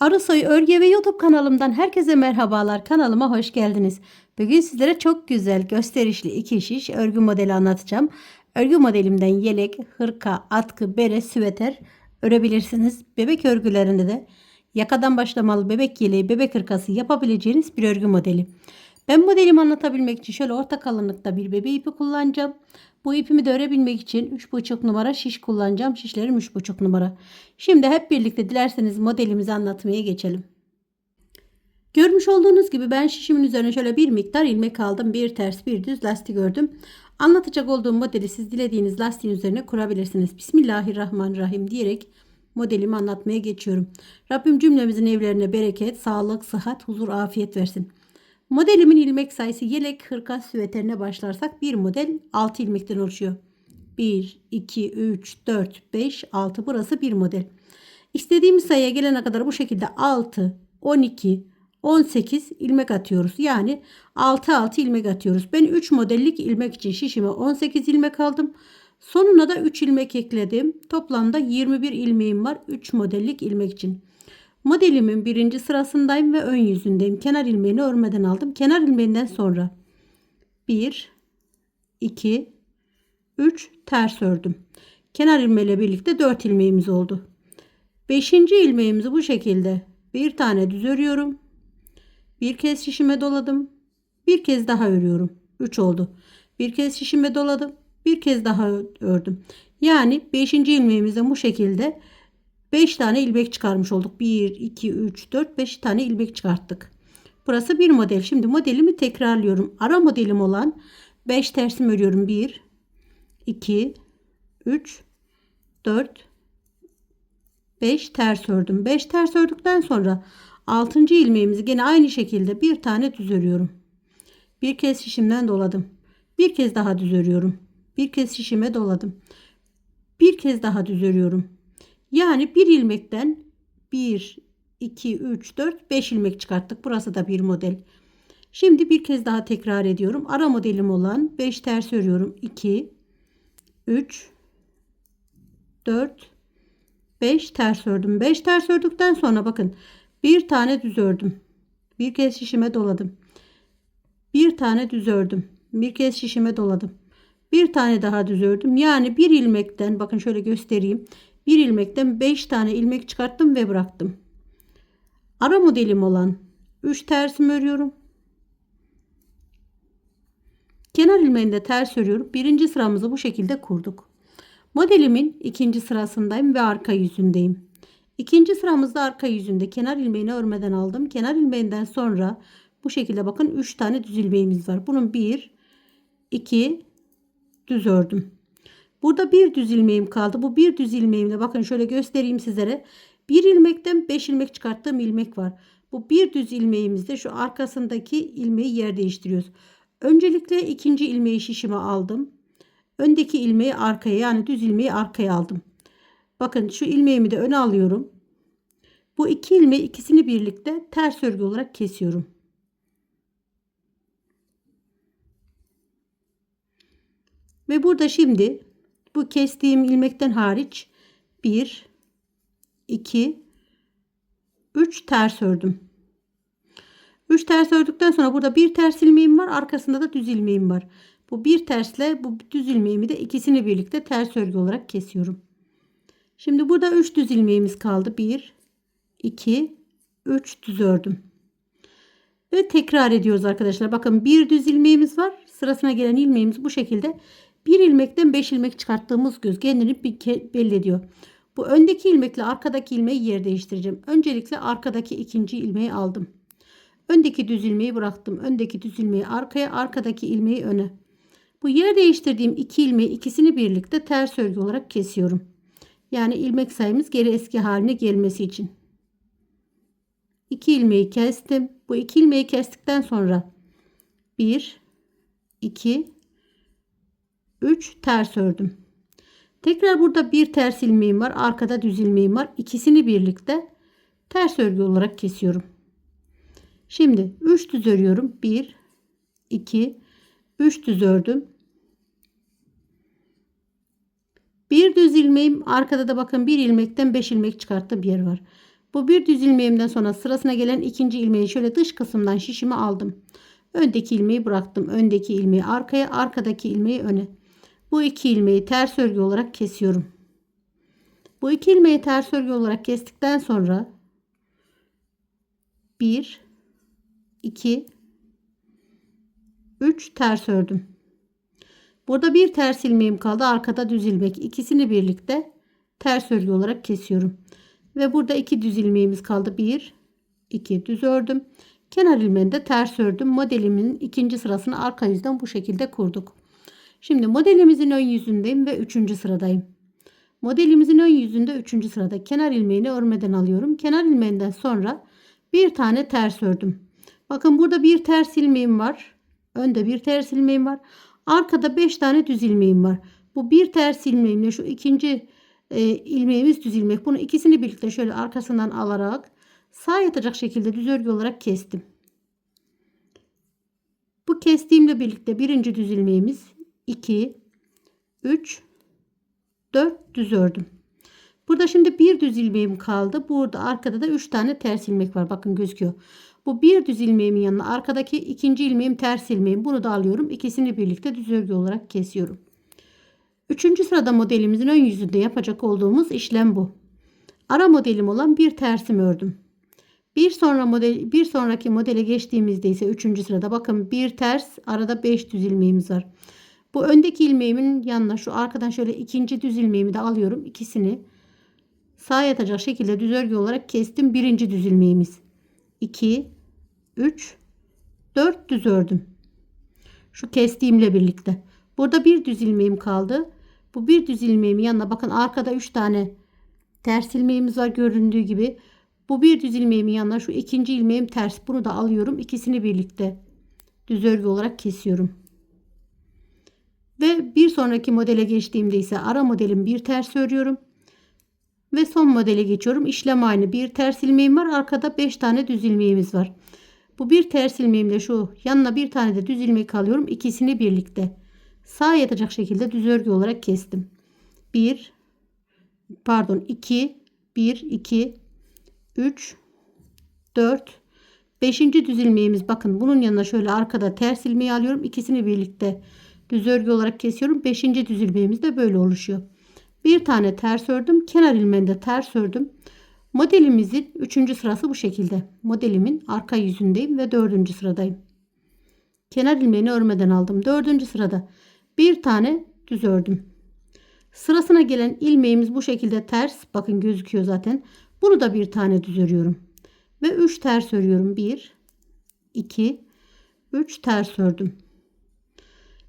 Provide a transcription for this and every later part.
Arısoy Örgü ve YouTube kanalımdan herkese merhabalar. Kanalıma hoş geldiniz. Bugün sizlere çok güzel gösterişli iki şiş örgü modeli anlatacağım. Örgü modelimden yelek, hırka, atkı, bere, süveter örebilirsiniz. Bebek örgülerinde de yakadan başlamalı bebek yeleği, bebek hırkası yapabileceğiniz bir örgü modeli. Ben modelimi anlatabilmek için şöyle orta kalınlıkta bir bebe ipi kullanacağım. Bu ipimi de örebilmek için 3,5 numara şiş kullanacağım. Şişlerim 3,5 numara. Şimdi hep birlikte dilerseniz modelimizi anlatmaya geçelim. Görmüş olduğunuz gibi ben şişimin üzerine şöyle bir miktar ilmek aldım. Bir ters bir düz lastik ördüm. Anlatacak olduğum modeli siz dilediğiniz lastiğin üzerine kurabilirsiniz. Bismillahirrahmanirrahim diyerek modelimi anlatmaya geçiyorum. Rabbim cümlemizin evlerine bereket, sağlık, sıhhat, huzur, afiyet versin. Modelimin ilmek sayısı yelek, hırka, süveterine başlarsak bir model 6 ilmekten oluşuyor. 1, 2, 3, 4, 5, 6 burası bir model. İstediğimiz sayıya gelene kadar bu şekilde 6, 12, 18 ilmek atıyoruz. Yani 6 6 ilmek atıyoruz. Ben 3 modellik ilmek için şişime 18 ilmek aldım. Sonuna da 3 ilmek ekledim. Toplamda 21 ilmeğim var 3 modellik ilmek için. Modelimin birinci sırasındayım ve ön yüzündeyim. Kenar ilmeğini örmeden aldım. Kenar ilmeğinden sonra 1, 2, 3 ters ördüm. Kenar ilmeğiyle birlikte 4 ilmeğimiz oldu. 5. ilmeğimizi bu şekilde bir tane düz örüyorum. Bir kez şişime doladım. Bir kez daha örüyorum. 3 oldu. Bir kez şişime doladım. Bir kez daha ördüm. Yani 5. ilmeğimizde bu şekilde 5 tane ilmek çıkarmış olduk. 1, 2, 3, 4, 5 tane ilmek çıkarttık. Burası bir model. Şimdi modelimi tekrarlıyorum. Ara modelim olan 5 tersim örüyorum. 1, 2, 3, 4, 5 ters ördüm. 5 ters ördükten sonra 6. ilmeğimizi gene aynı şekilde bir tane düz örüyorum. Bir kez şişimden doladım. Bir kez daha düz örüyorum. Bir kez şişime doladım. Bir kez daha düz örüyorum. Yani bir ilmekten 1, 2, 3, 4, 5 ilmek çıkarttık. Burası da bir model. Şimdi bir kez daha tekrar ediyorum. Ara modelim olan 5 ters örüyorum. 2, 3, 4, 5 ters ördüm. 5 ters ördükten sonra bakın bir tane düz ördüm. Bir kez şişime doladım. Bir tane düz ördüm. Bir kez şişime doladım. Bir tane daha düz ördüm. Yani bir ilmekten bakın şöyle göstereyim. Bir ilmekten 5 tane ilmek çıkarttım ve bıraktım. Ara modelim olan 3 tersimi örüyorum. Kenar ilmeğinde ters örüyorum. Birinci sıramızı bu şekilde kurduk. Modelimin ikinci sırasındayım ve arka yüzündeyim. İkinci sıramızda arka yüzünde kenar ilmeğini örmeden aldım. Kenar ilmeğinden sonra bu şekilde bakın 3 tane düz ilmeğimiz var. Bunun 1, 2 düz ördüm. Burada bir düz ilmeğim kaldı. Bu bir düz ilmeğimle bakın şöyle göstereyim sizlere. Bir ilmekten 5 ilmek çıkarttığım ilmek var. Bu bir düz ilmeğimizde şu arkasındaki ilmeği yer değiştiriyoruz. Öncelikle ikinci ilmeği şişime aldım. Öndeki ilmeği arkaya yani düz ilmeği arkaya aldım. Bakın şu ilmeğimi de öne alıyorum. Bu iki ilmeği ikisini birlikte ters örgü olarak kesiyorum. Ve burada şimdi bu kestiğim ilmekten hariç 1 2 3 ters ördüm. 3 ters ördükten sonra burada bir ters ilmeğim var. Arkasında da düz ilmeğim var. Bu bir tersle bu düz ilmeğimi de ikisini birlikte ters örgü olarak kesiyorum. Şimdi burada 3 düz ilmeğimiz kaldı. 1 2 3 düz ördüm. Ve tekrar ediyoruz arkadaşlar. Bakın bir düz ilmeğimiz var. Sırasına gelen ilmeğimiz bu şekilde bir ilmekten 5 ilmek çıkarttığımız göz kendini belli ediyor. Bu öndeki ilmekle arkadaki ilmeği yer değiştireceğim. Öncelikle arkadaki ikinci ilmeği aldım. Öndeki düz ilmeği bıraktım. Öndeki düz ilmeği arkaya, arkadaki ilmeği öne. Bu yer değiştirdiğim iki ilmeği ikisini birlikte ters örgü olarak kesiyorum. Yani ilmek sayımız geri eski haline gelmesi için. 2 ilmeği kestim. Bu iki ilmeği kestikten sonra 1 2 3 ters ördüm. Tekrar burada bir ters ilmeğim var. Arkada düz ilmeğim var. İkisini birlikte ters örgü olarak kesiyorum. Şimdi 3 düz örüyorum. 1 2 3 düz ördüm. Bir düz ilmeğim arkada da bakın bir ilmekten 5 ilmek çıkarttığım bir yer var. Bu bir düz ilmeğimden sonra sırasına gelen ikinci ilmeği şöyle dış kısımdan şişimi aldım. Öndeki ilmeği bıraktım. Öndeki ilmeği arkaya, arkadaki ilmeği öne. Bu iki ilmeği ters örgü olarak kesiyorum. Bu iki ilmeği ters örgü olarak kestikten sonra 1 2 3 ters ördüm. Burada bir ters ilmeğim kaldı. Arkada düz ilmek. İkisini birlikte ters örgü olarak kesiyorum. Ve burada iki düz ilmeğimiz kaldı. 1 2 düz ördüm. Kenar ilmeğini de ters ördüm. Modelimin ikinci sırasını arka yüzden bu şekilde kurduk. Şimdi modelimizin ön yüzündeyim ve üçüncü sıradayım. Modelimizin ön yüzünde üçüncü sırada kenar ilmeğini örmeden alıyorum. Kenar ilmeğinden sonra bir tane ters ördüm. Bakın burada bir ters ilmeğim var. Önde bir ters ilmeğim var. Arkada 5 tane düz ilmeğim var. Bu bir ters ilmeğimle şu ikinci e, ilmeğimiz düz ilmek. Bunu ikisini birlikte şöyle arkasından alarak sağ yatacak şekilde düz örgü olarak kestim. Bu kestiğimle birlikte birinci düz ilmeğimiz 2 3 4 düz ördüm. Burada şimdi bir düz ilmeğim kaldı. Burada arkada da 3 tane ters ilmek var. Bakın gözüküyor. Bu bir düz ilmeğimin yanına arkadaki ikinci ilmeğim ters ilmeğim. Bunu da alıyorum. İkisini birlikte düz örgü olarak kesiyorum. Üçüncü sırada modelimizin ön yüzünde yapacak olduğumuz işlem bu. Ara modelim olan bir tersimi ördüm. Bir sonra model bir sonraki modele geçtiğimizde ise üçüncü sırada bakın bir ters arada 5 düz ilmeğimiz var. Bu öndeki ilmeğimin yanına şu arkadan şöyle ikinci düz ilmeğimi de alıyorum. İkisini sağ yatacak şekilde düz örgü olarak kestim. Birinci düz ilmeğimiz. 2 3 4 düz ördüm. Şu kestiğimle birlikte. Burada bir düz ilmeğim kaldı. Bu bir düz ilmeğimin yanına bakın arkada 3 tane ters ilmeğimiz var göründüğü gibi. Bu bir düz ilmeğimin yanına şu ikinci ilmeğim ters. Bunu da alıyorum. İkisini birlikte düz örgü olarak kesiyorum. Ve bir sonraki modele geçtiğimde ise ara modelim bir ters örüyorum. Ve son modele geçiyorum. İşlem aynı. Bir ters ilmeğim var. Arkada 5 tane düz ilmeğimiz var. Bu bir ters ilmeğimle şu yanına bir tane de düz ilmek alıyorum. İkisini birlikte sağ yatacak şekilde düz örgü olarak kestim. 1 pardon 2 1 2 3 4 5. düz ilmeğimiz bakın bunun yanına şöyle arkada ters ilmeği alıyorum. İkisini birlikte düz örgü olarak kesiyorum. 5. düz ilmeğimiz de böyle oluşuyor. Bir tane ters ördüm. Kenar ilmeğinde ters ördüm. Modelimizin 3. sırası bu şekilde. Modelimin arka yüzündeyim ve 4. sıradayım. Kenar ilmeğini örmeden aldım. 4. sırada bir tane düz ördüm. Sırasına gelen ilmeğimiz bu şekilde ters. Bakın gözüküyor zaten. Bunu da bir tane düz örüyorum. Ve 3 ters örüyorum. 1 2 3 ters ördüm.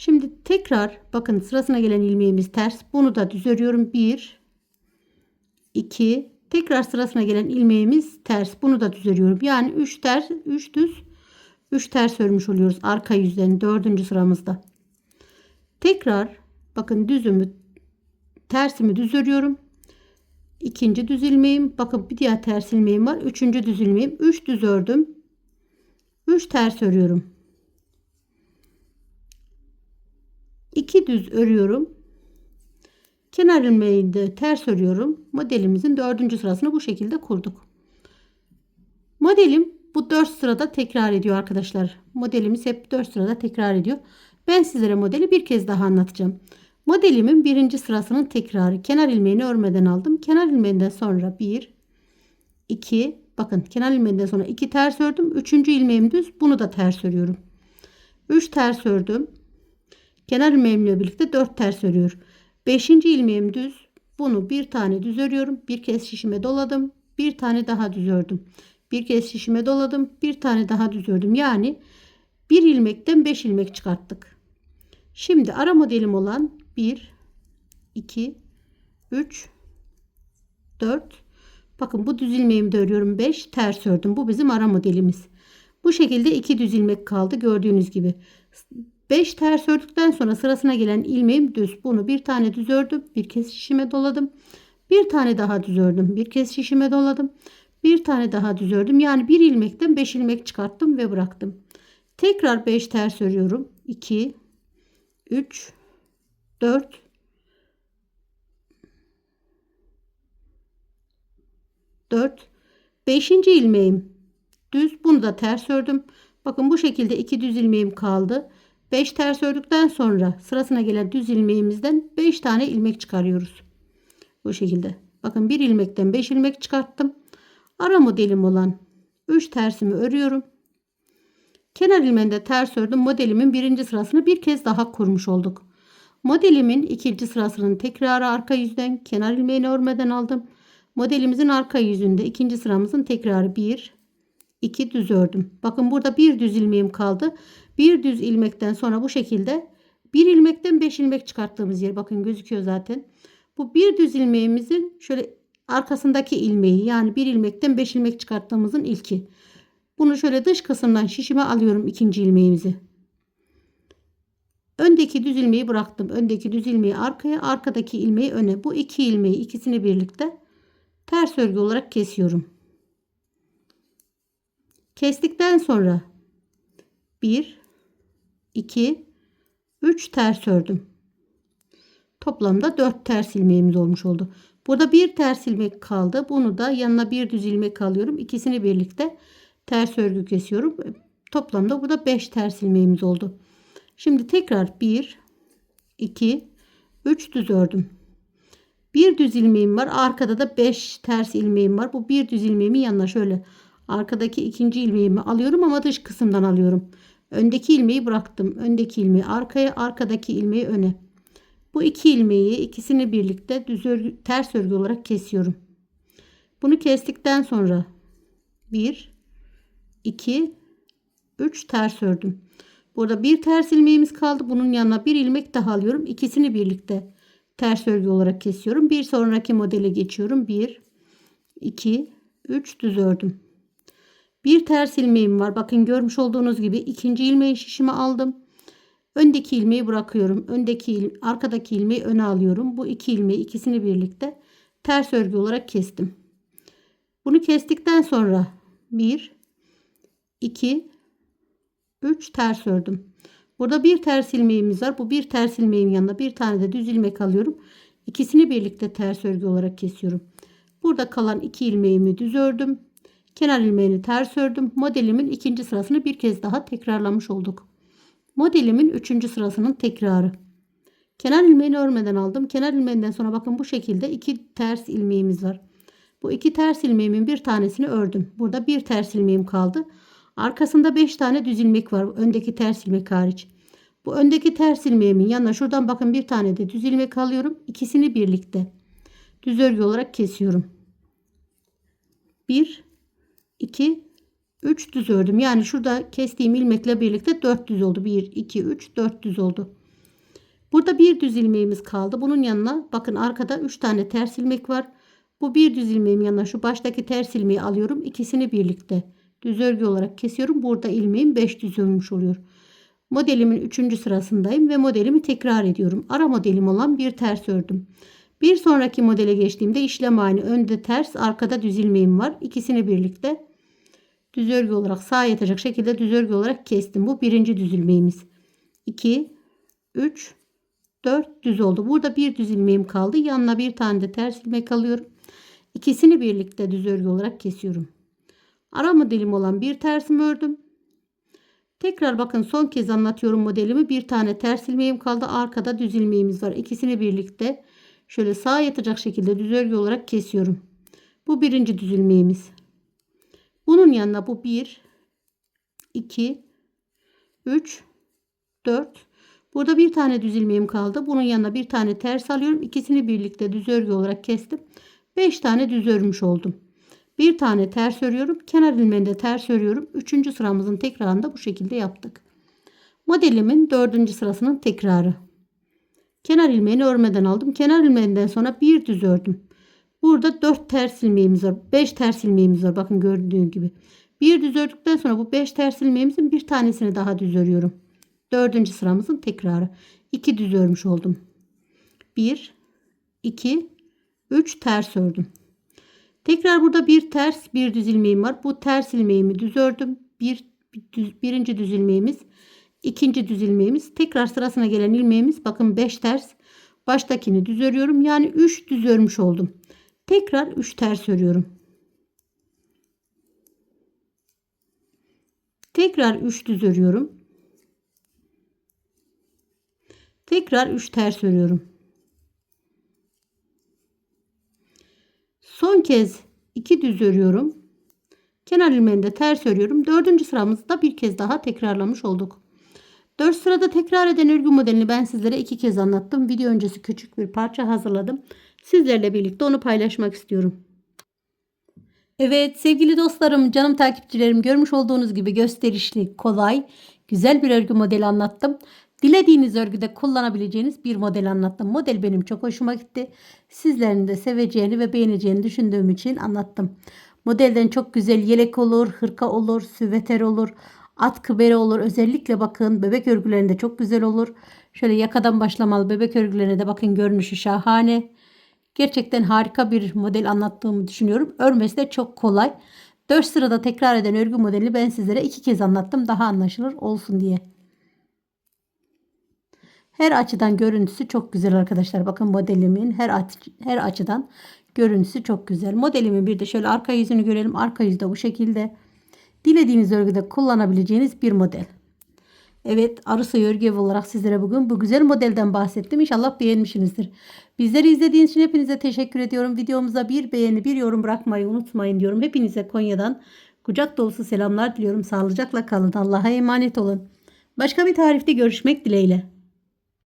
Şimdi tekrar bakın sırasına gelen ilmeğimiz ters. Bunu da düz örüyorum. 1 2 tekrar sırasına gelen ilmeğimiz ters. Bunu da düz örüyorum. Yani 3 ters 3 düz 3 ters örmüş oluyoruz arka yüzlerini 4. sıramızda. Tekrar bakın düzümü tersimi düz örüyorum. İkinci düz ilmeğim. Bakın bir diğer ters ilmeğim var. Üçüncü düz ilmeğim. Üç düz ördüm. Üç ters örüyorum. 2 düz örüyorum. Kenar ilmeği de ters örüyorum. Modelimizin dördüncü sırasını bu şekilde kurduk. Modelim bu 4 sırada tekrar ediyor arkadaşlar. Modelimiz hep 4 sırada tekrar ediyor. Ben sizlere modeli bir kez daha anlatacağım. Modelimin birinci sırasının tekrarı. Kenar ilmeğini örmeden aldım. Kenar ilmeğinden sonra 1, 2, bakın kenar ilmeğinden sonra 2 ters ördüm. Üçüncü ilmeğim düz. Bunu da ters örüyorum. 3 ters ördüm. Kenar ilmeğimle birlikte 4 ters örüyor. 5. ilmeğim düz. Bunu bir tane düz örüyorum. Bir kez şişime doladım. Bir tane daha düz ördüm. Bir kez şişime doladım. Bir tane daha düz ördüm. Yani bir ilmekten 5 ilmek çıkarttık. Şimdi ara modelim olan 1 2 3 4 Bakın bu düz ilmeğimi de örüyorum 5 ters ördüm. Bu bizim ara modelimiz. Bu şekilde 2 düz ilmek kaldı gördüğünüz gibi. 5 ters ördükten sonra sırasına gelen ilmeğim düz. Bunu bir tane düz ördüm. Bir kez şişime doladım. Bir tane daha düz ördüm. Bir kez şişime doladım. Bir tane daha düz ördüm. Yani bir ilmekten 5 ilmek çıkarttım ve bıraktım. Tekrar 5 ters örüyorum. 2 3 4 4 Beşinci ilmeğim düz. Bunu da ters ördüm. Bakın bu şekilde iki düz ilmeğim kaldı. 5 ters ördükten sonra sırasına gelen düz ilmeğimizden 5 tane ilmek çıkarıyoruz. Bu şekilde. Bakın bir ilmekten 5 ilmek çıkarttım. Ara modelim olan 3 tersimi örüyorum. Kenar ilmeğinde ters ördüm. Modelimin birinci sırasını bir kez daha kurmuş olduk. Modelimin ikinci sırasının tekrarı arka yüzden kenar ilmeğini örmeden aldım. Modelimizin arka yüzünde ikinci sıramızın tekrarı 1, 2 düz ördüm. Bakın burada bir düz ilmeğim kaldı. Bir düz ilmekten sonra bu şekilde bir ilmekten 5 ilmek çıkarttığımız yer bakın gözüküyor zaten. Bu bir düz ilmeğimizin şöyle arkasındaki ilmeği yani bir ilmekten 5 ilmek çıkarttığımızın ilki. Bunu şöyle dış kısımdan şişime alıyorum ikinci ilmeğimizi. Öndeki düz ilmeği bıraktım. Öndeki düz ilmeği arkaya, arkadaki ilmeği öne. Bu iki ilmeği ikisini birlikte ters örgü olarak kesiyorum. Kestikten sonra 1 2 3 ters ördüm. Toplamda 4 ters ilmeğimiz olmuş oldu. Burada bir ters ilmek kaldı. Bunu da yanına bir düz ilmek alıyorum. İkisini birlikte ters örgü kesiyorum. Toplamda burada 5 ters ilmeğimiz oldu. Şimdi tekrar 1 2 3 düz ördüm. Bir düz ilmeğim var. Arkada da 5 ters ilmeğim var. Bu bir düz ilmeğimin yanına şöyle arkadaki ikinci ilmeğimi alıyorum ama dış kısımdan alıyorum. Öndeki ilmeği bıraktım. Öndeki ilmeği arkaya, arkadaki ilmeği öne. Bu iki ilmeği ikisini birlikte düz örgü, ters örgü olarak kesiyorum. Bunu kestikten sonra 1 2 3 ters ördüm. Burada bir ters ilmeğimiz kaldı. Bunun yanına bir ilmek daha alıyorum. İkisini birlikte ters örgü olarak kesiyorum. Bir sonraki modele geçiyorum. 1 2 3 düz ördüm. Bir ters ilmeğim var. Bakın görmüş olduğunuz gibi ikinci ilmeği şişime aldım. Öndeki ilmeği bırakıyorum. Öndeki il, arkadaki ilmeği öne alıyorum. Bu iki ilmeği ikisini birlikte ters örgü olarak kestim. Bunu kestikten sonra 1 2 3 ters ördüm. Burada bir ters ilmeğimiz var. Bu bir ters ilmeğin yanına bir tane de düz ilmek alıyorum. İkisini birlikte ters örgü olarak kesiyorum. Burada kalan iki ilmeğimi düz ördüm. Kenar ilmeğini ters ördüm. Modelimin ikinci sırasını bir kez daha tekrarlamış olduk. Modelimin üçüncü sırasının tekrarı. Kenar ilmeğini örmeden aldım. Kenar ilmeğinden sonra bakın bu şekilde iki ters ilmeğimiz var. Bu iki ters ilmeğimin bir tanesini ördüm. Burada bir ters ilmeğim kaldı. Arkasında 5 tane düz ilmek var. Öndeki ters ilmek hariç. Bu öndeki ters ilmeğimin yanına şuradan bakın bir tane de düz ilmek alıyorum. İkisini birlikte düz örgü olarak kesiyorum. 1 2 3 düz ördüm. Yani şurada kestiğim ilmekle birlikte 4 düz oldu. 1 2 3 4 düz oldu. Burada bir düz ilmeğimiz kaldı. Bunun yanına bakın arkada 3 tane ters ilmek var. Bu bir düz ilmeğim yanına şu baştaki ters ilmeği alıyorum. İkisini birlikte düz örgü olarak kesiyorum. Burada ilmeğim 5 düz örmüş oluyor. Modelimin 3. sırasındayım ve modelimi tekrar ediyorum. Ara modelim olan bir ters ördüm. Bir sonraki modele geçtiğimde işlem aynı. Önde ters, arkada düz ilmeğim var. İkisini birlikte düz örgü olarak sağa yatacak şekilde düz örgü olarak kestim. Bu birinci düz ilmeğimiz. 2 3 4 düz oldu. Burada bir düz ilmeğim kaldı. Yanına bir tane de ters ilmek alıyorum. İkisini birlikte düz örgü olarak kesiyorum. Ara modelim olan bir tersimi ördüm. Tekrar bakın son kez anlatıyorum modelimi. Bir tane ters ilmeğim kaldı. Arkada düz ilmeğimiz var. İkisini birlikte şöyle sağa yatacak şekilde düz örgü olarak kesiyorum. Bu birinci düz ilmeğimiz. Bunun yanına bu 1 2 3 4 Burada bir tane düz ilmeğim kaldı. Bunun yanına bir tane ters alıyorum. İkisini birlikte düz örgü olarak kestim. 5 tane düz örmüş oldum. Bir tane ters örüyorum. Kenar ilmeğinde ters örüyorum. Üçüncü sıramızın tekrarında bu şekilde yaptık. Modelimin dördüncü sırasının tekrarı. Kenar ilmeğini örmeden aldım. Kenar ilmeğinden sonra bir düz ördüm. Burada 4 ters ilmeğimiz var. 5 ters ilmeğimiz var. Bakın gördüğün gibi. Bir düz ördükten sonra bu 5 ters ilmeğimizin bir tanesini daha düz örüyorum. Dördüncü sıramızın tekrarı. 2 düz örmüş oldum. 1 2 3 ters ördüm. Tekrar burada bir ters bir düz ilmeğim var. Bu ters ilmeğimi düz ördüm. Bir, düz, birinci düz ilmeğimiz. ikinci düz ilmeğimiz. Tekrar sırasına gelen ilmeğimiz. Bakın 5 ters. Baştakini düz örüyorum. Yani 3 düz örmüş oldum. Tekrar 3 ters örüyorum. Tekrar 3 düz örüyorum. Tekrar 3 ters örüyorum. Son kez 2 düz örüyorum. Kenar ilmeğini de ters örüyorum. Dördüncü sıramızda bir kez daha tekrarlamış olduk. 4 sırada tekrar eden örgü modelini ben sizlere iki kez anlattım. Video öncesi küçük bir parça hazırladım. Sizlerle birlikte onu paylaşmak istiyorum. Evet sevgili dostlarım, canım takipçilerim görmüş olduğunuz gibi gösterişli, kolay, güzel bir örgü modeli anlattım. Dilediğiniz örgüde kullanabileceğiniz bir model anlattım. Model benim çok hoşuma gitti. Sizlerin de seveceğini ve beğeneceğini düşündüğüm için anlattım. Modelden çok güzel yelek olur, hırka olur, süveter olur, atkı bere olur. Özellikle bakın bebek örgülerinde çok güzel olur. Şöyle yakadan başlamalı bebek örgülerine de bakın görünüşü şahane. Gerçekten harika bir model anlattığımı düşünüyorum. Örmesi de çok kolay. 4 sırada tekrar eden örgü modelini ben sizlere iki kez anlattım. Daha anlaşılır olsun diye. Her açıdan görüntüsü çok güzel arkadaşlar. Bakın modelimin her aç, her açıdan görüntüsü çok güzel. Modelimin bir de şöyle arka yüzünü görelim. Arka yüzde bu şekilde. Dilediğiniz örgüde kullanabileceğiniz bir model. Evet arısı örgü evi olarak sizlere bugün bu güzel modelden bahsettim. İnşallah beğenmişsinizdir. Bizleri izlediğiniz için hepinize teşekkür ediyorum. Videomuza bir beğeni bir yorum bırakmayı unutmayın diyorum. Hepinize Konya'dan kucak dolusu selamlar diliyorum. Sağlıcakla kalın. Allah'a emanet olun. Başka bir tarifte görüşmek dileğiyle.